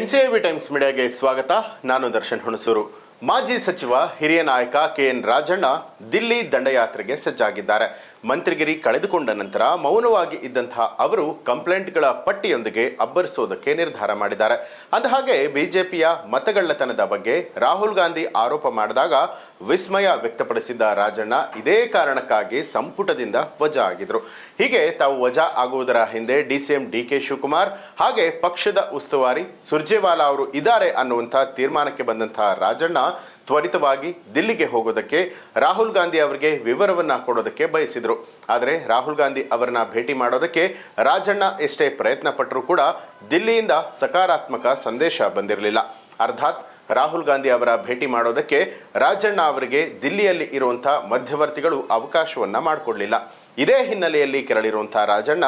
ಎನ್ಸಿಐವಿ times ಮೀಡಿಯಾಗೆ ಸ್ವಾಗತ. ನಾನು ದರ್ಶನ್ ಹುಣಸೂರು. ಮಾಜಿ ಸಚಿವ ಹಿರಿಯ ನಾಯಕ ಕೆ ಎನ್ ರಾಜಣ್ಣ ದಿಲ್ಲಿ ದಂಡಯಾತ್ರೆಗೆ ಸಜ್ಜಾಗಿದ್ದಾರೆ. ಮಂತ್ರಿಗಿರಿ ಕಳೆದುಕೊಂಡ ನಂತರ ಮೌನವಾಗಿ ಇದ್ದಂತಹ ಅವರು ಕಂಪ್ಲೇಂಟ್ಗಳ ಪಟ್ಟಿಯೊಂದಿಗೆ ಅಬ್ಬರಿಸೋದಕ್ಕೆ ನಿರ್ಧಾರ ಮಾಡಿದ್ದಾರೆ. ಅಂದಹಾಗೆ ಬಿಜೆಪಿಯ ಮತಗಳ್ಳತನದ ಬಗ್ಗೆ ರಾಹುಲ್ ಗಾಂಧಿ ಆರೋಪ ಮಾಡಿದಾಗ ವಿಸ್ಮಯ ವ್ಯಕ್ತಪಡಿಸಿದ್ದ ರಾಜಣ್ಣ ಇದೇ ಕಾರಣಕ್ಕಾಗಿ ಸಂಪುಟದಿಂದ ವಜಾ ಆಗಿದ್ರು. ಹೀಗೆ ತಾವು ವಜಾ ಆಗುವುದರ ಹಿಂದೆ ಡಿಸಿಎಂ ಡಿ ಕೆ ಶಿವಕುಮಾರ್ ಹಾಗೆ ಪಕ್ಷದ ಉಸ್ತುವಾರಿ ಸುರ್ಜೇವಾಲಾ ಅವರು ಇದ್ದಾರೆ ಅನ್ನುವಂಥ ತೀರ್ಮಾನಕ್ಕೆ ಬಂದಂತಹ ರಾಜಣ್ಣ ತ್ವರಿತವಾಗಿ ದಿಲ್ಲಿಗೆ ಹೋಗೋದಕ್ಕೆ ರಾಹುಲ್ ಗಾಂಧಿ ಅವರಿಗೆ ವಿವರವನ್ನು ಕೊಡೋದಕ್ಕೆ ಬಯಸಿದರು. ಆದರೆ ರಾಹುಲ್ ಗಾಂಧಿ ಅವರನ್ನ ಭೇಟಿ ಮಾಡೋದಕ್ಕೆ ರಾಜಣ್ಣ ಎಷ್ಟೇ ಪ್ರಯತ್ನ ಪಟ್ಟರೂ ಕೂಡ ದಿಲ್ಲಿಯಿಂದ ಸಕಾರಾತ್ಮಕ ಸಂದೇಶ ಬಂದಿರಲಿಲ್ಲ. ಅರ್ಥಾತ್ ರಾಹುಲ್ ಗಾಂಧಿ ಅವರ ಭೇಟಿ ಮಾಡೋದಕ್ಕೆ ರಾಜಣ್ಣ ಅವರಿಗೆ ದಿಲ್ಲಿಯಲ್ಲಿ ಇರುವಂಥ ಮಧ್ಯವರ್ತಿಗಳು ಅವಕಾಶವನ್ನು ಮಾಡಿಕೊಡ್ಲಿಲ್ಲ. ಇದೇ ಹಿನ್ನೆಲೆಯಲ್ಲಿ ಕೆರಳಿರುವಂತಹ ರಾಜಣ್ಣ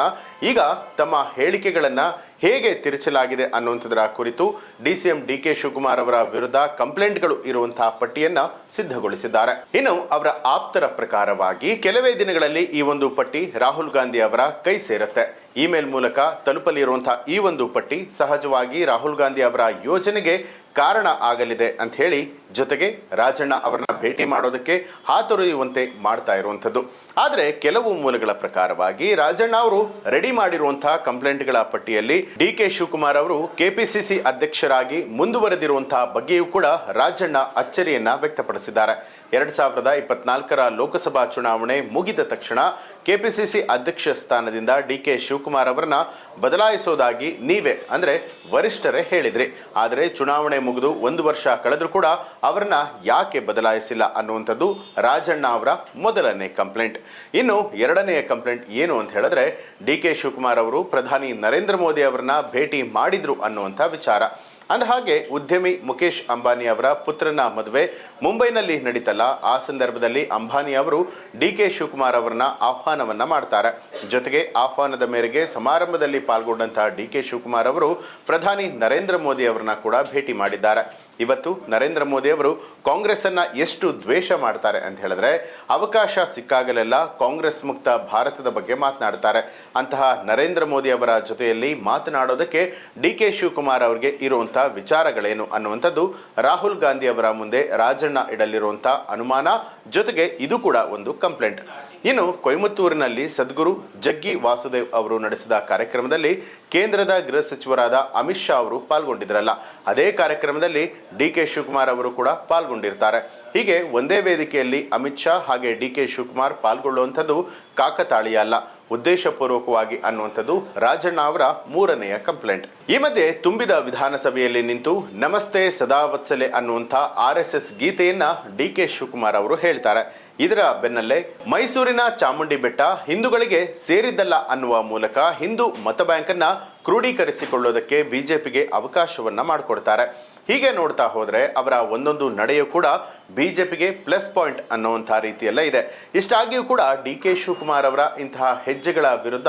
ಈಗ ತಮ್ಮ ಹೇಳಿಕೆಗಳನ್ನು ಹೇಗೆ ತಿರುಚಲಾಗಿದೆ ಅನ್ನುವಂಥದ್ರ ಕುರಿತು D C M D K Shivakumar ಅವರ ವಿರುದ್ಧ ಕಂಪ್ಲೇಂಟ್ಗಳು ಇರುವಂತಹ ಪಟ್ಟಿಯನ್ನ ಸಿದ್ಧಗೊಳಿಸಿದ್ದಾರೆ. ಇನ್ನು ಅವರ ಆಪ್ತರ ಪ್ರಕಾರವಾಗಿ ಕೆಲವೇ ದಿನಗಳಲ್ಲಿ ಈ ಒಂದು ಪಟ್ಟಿ ರಾಹುಲ್ ಗಾಂಧಿ ಅವರ ಕೈ ಸೇರುತ್ತೆ. ಇಮೇಲ್ ಮೂಲಕ ತಲುಪಲಿರುವಂತಹ ಈ ಒಂದು ಪಟ್ಟಿ ಸಹಜವಾಗಿ ರಾಹುಲ್ ಗಾಂಧಿ ಅವರ ಯೋಜನೆಗೆ ಕಾರಣ ಆಗಲಿದೆ ಅಂತ ಹೇಳಿ ಜೊತೆಗೆ ರಾಜಣ್ಣ ಅವರನ್ನ ಭೇಟಿ ಮಾಡೋದಕ್ಕೆ ಹಾತೊರೆಯುವಂತೆ ಮಾಡ್ತಾ ಇರುವಂಥದ್ದು. ಆದರೆ ಕೆಲವು ಮೂಲಗಳ ಪ್ರಕಾರವಾಗಿ ರಾಜಣ್ಣ ಅವರು ರೆಡಿ ಮಾಡಿರುವಂತಹ ಕಂಪ್ಲೇಂಟ್ಗಳ ಪಟ್ಟಿಯಲ್ಲಿ ಡಿ ಕೆ ಶಿವಕುಮಾರ್ ಅವರು ಕೆಪಿಸಿಸಿ ಅಧ್ಯಕ್ಷರಾಗಿ ಮುಂದುವರೆದಿರುವಂತಹ ಬಗ್ಗೆಯೂ ಕೂಡ ರಾಜಣ್ಣ ಅಚ್ಚರಿಯನ್ನ ವ್ಯಕ್ತಪಡಿಸಿದ್ದಾರೆ. ಎರಡ್ ಸಾವಿರದ ಇಪ್ಪತ್ನಾಲ್ಕರ ಲೋಕಸಭಾ ಚುನಾವಣೆ ಮುಗಿದ ತಕ್ಷಣ ಕೆಪಿಸಿಸಿ ಅಧ್ಯಕ್ಷ ಸ್ಥಾನದಿಂದ ಡಿ ಕೆ ಶಿವಕುಮಾರ್ ಅವರನ್ನ ಬದಲಾಯಿಸೋದಾಗಿ ನೀವೇ, ಅಂದ್ರೆ ವರಿಷ್ಠರೇ ಹೇಳಿದ್ರಿ. ಆದರೆ ಚುನಾವಣೆ ಮುಗಿದು ಒಂದು ವರ್ಷ ಕಳೆದರೂ ಕೂಡ ಅವರನ್ನ ಯಾಕೆ ಬದಲಾಯಿಸಿಲ್ಲ ಅನ್ನುವಂಥದ್ದು ರಾಜಣ್ಣ ಅವರ ಮೊದಲನೇ ಕಂಪ್ಲೇಂಟ್. ಇನ್ನು ಎರಡನೆಯ ಕಂಪ್ಲೇಂಟ್ ಏನು ಅಂತ ಹೇಳಿದ್ರೆ, ಡಿ ಕೆ ಶಿವಕುಮಾರ್ ಅವರು ಪ್ರಧಾನಿ ನರೇಂದ್ರ ಮೋದಿ ಅವರನ್ನ ಭೇಟಿ ಮಾಡಿದ್ರು ಅನ್ನುವಂಥ ವಿಚಾರ. ಅಂದಹಾಗೆ ಉದ್ಯಮಿ ಮುಖೇಶ್ ಅಂಬಾನಿ ಅವರ ಪುತ್ರನ ಮದುವೆ ಮುಂಬೈನಲ್ಲಿ ನಡೀತಲ್ಲ. ಆ ಸಂದರ್ಭದಲ್ಲಿ ಅಂಬಾನಿ ಅವರು ಡಿ ಕೆ ಶಿವಕುಮಾರ್ ಅವರನ್ನ ಆಹ್ವಾನವನ್ನ ಮಾಡ್ತಾರೆ. ಜೊತೆಗೆ ಆಹ್ವಾನದ ಮೇರೆಗೆ ಸಮಾರಂಭದಲ್ಲಿ ಪಾಲ್ಗೊಂಡಂತಹ ಡಿ ಕೆ ಶಿವಕುಮಾರ್ ಅವರು ಪ್ರಧಾನಿ ನರೇಂದ್ರ ಮೋದಿ ಅವರನ್ನ ಕೂಡ ಭೇಟಿ ಮಾಡಿದ್ದಾರೆ. ಇವತ್ತು ನರೇಂದ್ರ ಮೋದಿ ಅವರು ಕಾಂಗ್ರೆಸ್ ಅನ್ನ ಎಷ್ಟು ದ್ವೇಷ ಮಾಡ್ತಾರೆ ಅಂತ ಹೇಳಿದ್ರೆ, ಅವಕಾಶ ಸಿಕ್ಕಾಗಲೆಲ್ಲ ಕಾಂಗ್ರೆಸ್ ಮುಕ್ತ ಭಾರತದ ಬಗ್ಗೆ ಮಾತನಾಡ್ತಾರೆ. ಅಂತಹ ನರೇಂದ್ರ ಮೋದಿ ಅವರ ಜೊತೆಯಲ್ಲಿ ಮಾತನಾಡೋದಕ್ಕೆ ಡಿ ಕೆ ಶಿವಕುಮಾರ್ ಅವರಿಗೆ ಇರುವಂತಹ ವಿಚಾರಗಳೇನು ಅನ್ನುವಂಥದ್ದು ರಾಹುಲ್ ಗಾಂಧಿ ಅವರ ಮುಂದೆ ರಾಜಣ್ಣ ಇಡಲಿರುವಂಥ ಅನುಮಾನ. ಜೊತೆಗೆ ಇದು ಕೂಡ ಒಂದು ಕಂಪ್ಲೇಂಟ್. ಇನ್ನು ಕೊಯಮತ್ತೂರಿನಲ್ಲಿ ಸದ್ಗುರು ಜಗ್ಗಿ ವಾಸುದೇವ್ ಅವರು ನಡೆಸಿದ ಕಾರ್ಯಕ್ರಮದಲ್ಲಿ ಕೇಂದ್ರದ ಗೃಹ ಸಚಿವರಾದ ಅಮಿತ್ ಶಾ ಅವರು ಪಾಲ್ಗೊಂಡಿದ್ರಲ್ಲ. ಅದೇ ಕಾರ್ಯಕ್ರಮದಲ್ಲಿ ಡಿ ಕೆ ಶಿವಕುಮಾರ್ ಅವರು ಕೂಡ ಪಾಲ್ಗೊಂಡಿರ್ತಾರೆ. ಹೀಗೆ ಒಂದೇ ವೇದಿಕೆಯಲ್ಲಿ ಅಮಿತ್ ಶಾ ಹಾಗೆ ಡಿ ಕೆ ಶಿವಕುಮಾರ್ ಪಾಲ್ಗೊಳ್ಳುವಂಥದ್ದು ಕಾಕತಾಳೀಯ ಅಲ್ಲ. ಉದ್ದೇಶಪೂರ್ವಕವಾಗಿ ಅನ್ನುವಂಥದ್ದು ರಾಜಣ್ಣ ಅವರ ಮೂರನೆಯ ಕಂಪ್ಲೇಂಟ್. ಈ ಮಧ್ಯೆ ತುಂಬಿದ ವಿಧಾನಸಭೆಯಲ್ಲಿ ನಿಂತು ನಮಸ್ತೆ ಸದಾವತ್ಸಲೆ ಅನ್ನುವಂಥ ಆರ್ ಎಸ್ ಎಸ್ ಗೀತೆಯನ್ನ ಡಿ ಕೆ ಶಿವಕುಮಾರ್ ಅವರು ಹೇಳ್ತಾರೆ. ಇದರ ಬೆನ್ನಲ್ಲೇ ಮೈಸೂರಿನ ಚಾಮುಂಡಿ ಬೆಟ್ಟ ಹಿಂದೂಗಳಿಗೆ ಸೇರಿದ್ದಲ್ಲ ಅನ್ನುವ ಮೂಲಕ ಹಿಂದೂ ಮತ ಬ್ಯಾಂಕ್ ಅನ್ನ ಕ್ರೋಢೀಕರಿಸಿಕೊಳ್ಳೋದಕ್ಕೆ ಬಿಜೆಪಿಗೆ ಅವಕಾಶವನ್ನ ಮಾಡಿಕೊಡ್ತಾರೆ. ಹೀಗೆ ನೋಡ್ತಾ ಹೋದ್ರೆ ಅವರ ಒಂದೊಂದು ನಡೆಯೂ ಕೂಡ ಬಿಜೆಪಿಗೆ ಪ್ಲಸ್ ಪಾಯಿಂಟ್ ಅನ್ನುವಂಥ ರೀತಿಯಲ್ಲ ಇದೆ. ಇಷ್ಟಾಗಿಯೂ ಕೂಡ ಡಿ ಕೆ ಶಿವಕುಮಾರ್ ಅವರ ಇಂತಹ ಹೆಜ್ಜೆಗಳ ವಿರುದ್ಧ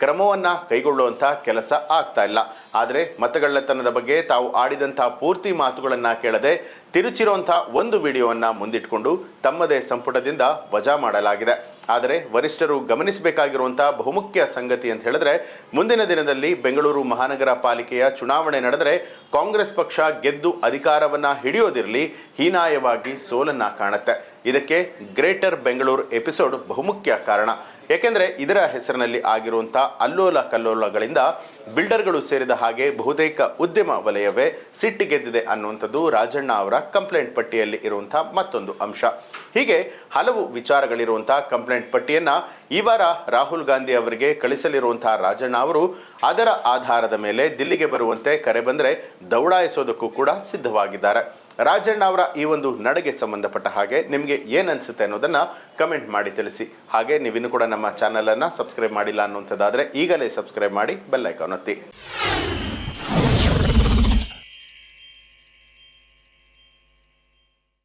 ಕ್ರಮವನ್ನು ಕೈಗೊಳ್ಳುವಂಥ ಕೆಲಸ ಆಗ್ತಾ ಇಲ್ಲ. ಆದರೆ ಮತಗಳ್ಳತನದ ಬಗ್ಗೆ ತಾವು ಆಡಿದಂಥ ಪೂರ್ತಿ ಮಾತುಗಳನ್ನು ಕೇಳದೆ ತಿರುಚಿರುವಂಥ ಒಂದು ವಿಡಿಯೋವನ್ನು ಮುಂದಿಟ್ಕೊಂಡು ತಮ್ಮದೇ ಸಂಪುಟದಿಂದ ವಜಾ ಮಾಡಲಾಗಿದೆ. ಆದರೆ ವರಿಷ್ಠರು ಗಮನಿಸಬೇಕಾಗಿರುವಂಥ ಬಹುಮುಖ್ಯ ಸಂಗತಿ ಅಂತ ಹೇಳಿದ್ರೆ, ಮುಂದಿನ ದಿನದಲ್ಲಿ ಬೆಂಗಳೂರು ಮಹಾನಗರ ಪಾಲಿಕೆಯ ಚುನಾವಣೆ ನಡೆದರೆ ಕಾಂಗ್ರೆಸ್ ಪಕ್ಷ ಗೆದ್ದು ಅಧಿಕಾರವನ್ನು ಹಿಡಿಯೋದಿರಲಿ, ಹೀನಾಯವಾಗಿ ಸೋಲನ್ನ ಕಾಣುತ್ತೆ. ಇದಕ್ಕೆ ಗ್ರೇಟರ್ ಬೆಂಗಳೂರು ಎಪಿಸೋಡ್ ಬಹುಮುಖ್ಯ ಕಾರಣ. ಏಕೆಂದರೆ ಇದರ ಹೆಸರಿನಲ್ಲಿ ಆಗಿರುವಂಥ ಅಲ್ಲೋಲ ಕಲ್ಲೋಲಗಳಿಂದ ಬಿಲ್ಡರ್ಗಳು ಸೇರಿದ ಹಾಗೆ ಬಹುತೇಕ ಉದ್ಯಮ ವಲಯವೇ ಸಿಟ್ಟಿಗೆದ್ದಿದೆ ಅನ್ನುವಂಥದ್ದು ರಾಜಣ್ಣ ಅವರ ಕಂಪ್ಲೇಂಟ್ ಪಟ್ಟಿಯಲ್ಲಿ ಇರುವಂಥ ಮತ್ತೊಂದು ಅಂಶ. ಹೀಗೆ ಹಲವು ವಿಚಾರಗಳಿರುವಂಥ ಕಂಪ್ಲೇಂಟ್ ಪಟ್ಟಿಯನ್ನ ಈ ವಾರ ರಾಹುಲ್ ಗಾಂಧಿ ಅವರಿಗೆ ಕಳಿಸಲಿರುವಂಥ ರಾಜಣ್ಣ ಅವರು ಅದರ ಆಧಾರದ ಮೇಲೆ ದಿಲ್ಲಿಗೆ ಬರುವಂತೆ ಕರೆ ಬಂದರೆ ದೌಡಾಯಿಸೋದಕ್ಕೂ ಕೂಡ ಸಿದ್ಧವಾಗಿದ್ದಾರೆ. ರಾಜಣ್ಣ ಅವರ ಈ ಒಂದು ನಡೆಗೆ ಸಂಬಂಧಪಟ್ಟ ಹಾಗೆ ನಿಮಗೆ ಏನು ಅನಿಸುತ್ತೆ ಅನ್ನೋದನ್ನ ಕಮೆಂಟ್ ಮಾಡಿ ತಿಳಿಸಿ. ಹಾಗೆ ನೀವಿನ್ನೂ ಕೂಡ ನಮ್ಮ ಚಾನಲನ್ನು ಸಬ್ಸ್ಕ್ರೈಬ್ ಮಾಡಿಲ್ಲ ಅನ್ನುವಂಥದ್ದಾದರೆ ಈಗಲೇ ಸಬ್ಸ್ಕ್ರೈಬ್ ಮಾಡಿ ಬೆಲ್ ಐಕಾನ್ ಒತ್ತಿ.